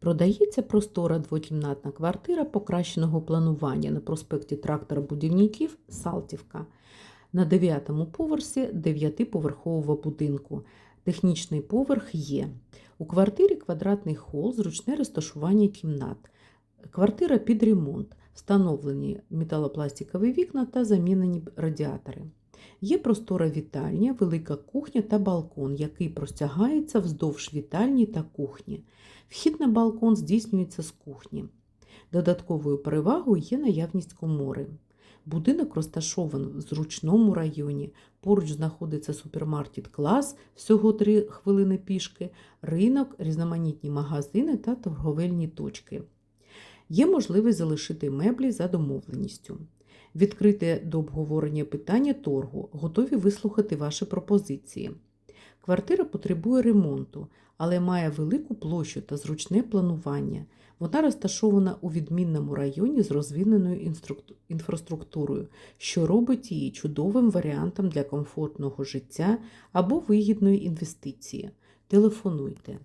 Продається простора двокімнатна квартира покращеного планування на проспекті трактора будівників Салтівка на 9 поверсі 9-поверхового будинку. Технічний поверх є. У квартирі квадратний хол, зручне розташування кімнат. Квартира під ремонт, встановлені металопластикові вікна та замінені радіатори. Є простора вітальня, велика кухня та балкон, який простягається вздовж вітальні та кухні. Вхід на балкон здійснюється з кухні. Додатковою перевагою є наявність комори. Будинок розташований в зручному районі. Поруч знаходиться супермаркет клас, всього 3 хвилини пішки, ринок, різноманітні магазини та торговельні точки. Є можливість залишити меблі за домовленістю. Відкрите до обговорення питання торгу, готові вислухати ваші пропозиції. Квартира потребує ремонту, але має велику площу та зручне планування. Вона розташована у відмінному районі з розвиненою інфраструктурою, що робить її чудовим варіантом для комфортного життя або вигідної інвестиції. Телефонуйте